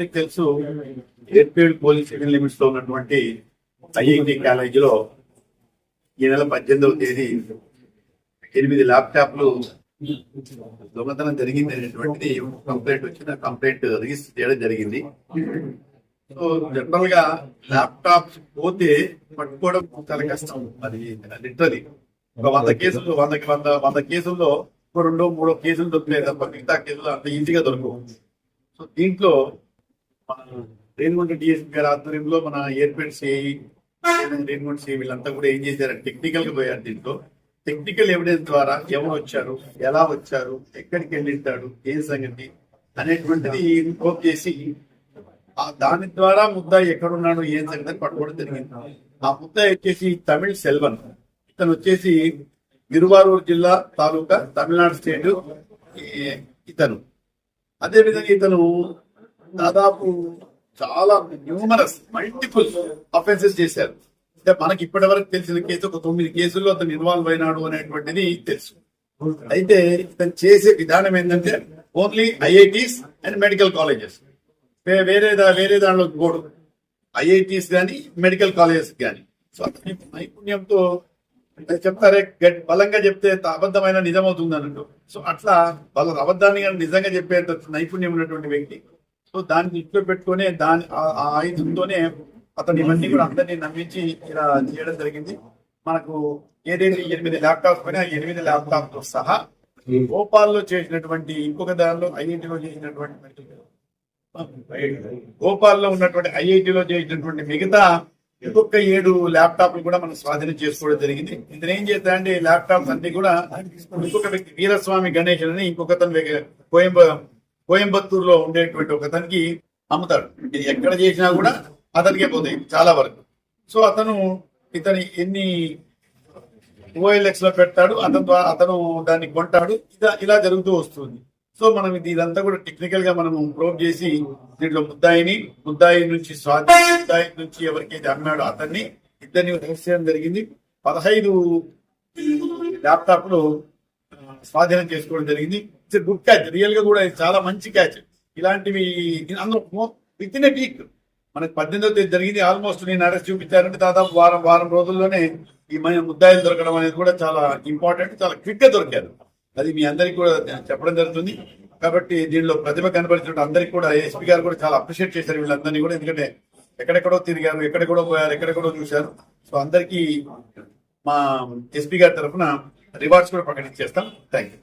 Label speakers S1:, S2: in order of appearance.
S1: మీకు తెలుసు airfield police civil లిమిట్స్లో ఉన్నటువంటి ఐఐటి కాలేజీలో ఈ నెల పద్దెనిమిదవ తేదీ ఎనిమిది ల్యాప్టాప్లు దొంగతనం జరిగింది అనేటువంటిది కంప్లైంట్ వచ్చిన కంప్లైంట్ రిజిస్టర్ చేయడం జరిగింది. సో జనరల్గా ల్యాప్టాప్స్ పోతే పట్టుకోవడం చాలా కష్టం. అది లిటరలీ ఒక వంద కేసులు వందకి వంద వంద కేసుల్లో ఒక రెండో మూడో కేసులు దొరికినాయి తప్ప మిగతా కేసులు అంత ఈజీగా దొరకవు. సో దీంట్లో మన రేణుగుంట డిఎస్పీ గారి ఆధ్వర్యంలో మన ఎయిర్పెడ్ సిఐ రేణుగుంట సిఐ వీళ్ళంతా కూడా ఏం చేశారు? టెక్నికల్గా పోయారు దీంట్లో. టెక్నికల్ ఎవిడెన్స్ ద్వారా ఎవరు వచ్చారు? ఎలా వచ్చారు? ఎక్కడికి వెళ్ళింటాడు? ఏం సంగతి? అనేటువంటిది ఇన్కోప్ చేసి ఆ దాని ద్వారా ముద్దాయి ఎక్కడున్నాడు? ఏం సంగతి? పట్టుకోవడం జరిగింది. ఆ ముద్దాయి వచ్చేసి తమిళ్ సెల్వన్. ఇతను వచ్చేసి గిరువారూరు జిల్లా తాలూకా తమిళనాడు స్టేట్ ఇతను. అదేవిధంగా ఇతను దాదాపు చాలా న్యూమరస్ మల్టిపుల్ అఫెన్సెస్ చేశారు. అంటే మనకి ఇప్పటి వరకు తెలిసిన కేసు ఒక తొమ్మిది కేసుల్లో అతను ఇన్వాల్వ్ అయినాడు అనేటువంటిది తెలుసు. అయితే ఇతను చేసే విధానం ఏంటంటే only IITs and medical colleges వేరే వేరే దానిలో పోడు ఐఐటీస్ కానీ మెడికల్ కాలేజెస్ కానీ సో అతని నైపుణ్యంతో చెప్తారే గట్- బలంగా చెప్తే అబద్ధమైన నిజం అవుతుంది అన్నట్టు సో అట్లా వాళ్ళ అబద్ధాన్ని కానీ నిజంగా చెప్పేంత నైపుణ్యం ఉన్నటువంటి వ్యక్తి సో దాన్ని ఇంట్లో పెట్టుకొని దాని ఆ- ఆయుధంతోనే అతను ఇవన్నీ కూడా అందరినీ నమ్మించి ఇలా చేయడం జరిగింది. మనకు ఏదైతే ఎనిమిది ల్యాప్టాప్ పైన ఎనిమిది ల్యాప్టాప్తో సహా భోపాల్లో చేసినటువంటి ఇంకొక దానిలో ఐఐటిలో చేసినటువంటి భోపాల్లో ఉన్నటువంటి ఐఐటిలో చేసినటువంటి మిగతా ఇంకొక ఏడు ల్యాప్టాప్లు కూడా మనం స్వాధీనం చేసుకోవడం జరిగింది. ఇతను ఏం చేస్తా అంటే ల్యాప్టాప్స్ అన్ని కూడా ఇంకొక వ్యక్తి వీరస్వామి గణేష్ అని ఇంకొకతను కోయంబ కోయంబత్తూరులో ఉండేటువంటి ఒక అతనికి అమ్ముతాడు. ఇది ఎక్కడ చేసినా కూడా అతనికే పోతాయి చాలా వరకు. సో అతను ఇతని ఎన్ని ఓఎల్ఎక్స్లో పెడతాడు అతను ద్వారా అతను దాన్ని కొంటాడు ఇలా ఇలా జరుగుతూ వస్తుంది. సో మనం ఇది ఇదంతా కూడా టెక్నికల్గా మనం ప్రూవ్ చేసి దీంట్లో ముద్దాయిని ముద్దాయి నుంచి స్వాతి ముద్దాయి నుంచి ఎవరికైతే అమ్మాడో అతన్ని ఇద్దరిని రహస్యం జరిగింది. పదహైదు ల్యాప్టాప్లు స్వాధీనం చేసుకోవడం జరిగింది. ఇట్స్ గుడ్ క్యాచ్ రియల్గా కూడా చాలా మంచి క్యాచ్ ఇలాంటివి అందులో విత్ ఇన్ వీక్ మనకి పద్దెనిమిదో తేదీ జరిగింది. ఆల్మోస్ట్ నేను అరెస్ట్ చూపించారంటే దాదాపు వారం వారం రోజుల్లోనే ఈ మన ముద్దాయిలు దొరకడం అనేది కూడా చాలా ఇంపార్టెంట్ చాలా క్విక్గా దొరికారు. అది మీ అందరికి కూడా చెప్పడం జరుగుతుంది. కాబట్టి దీనిలో ప్రతిభ కనబరిచిన అందరికి కూడా ఎస్పీ గారు కూడా చాలా అప్రిషియేట్ చేశారు వీళ్ళందరినీ కూడా. ఎందుకంటే ఎక్కడెక్కడో తిరిగారు ఎక్కడెక్కడో పోయారు ఎక్కడెక్కడో చూశారు. సో అందరికీ మా ఎస్పీ గారి తరఫున రివార్డ్స్ కూడా ప్రకటించేస్తాం. Thank you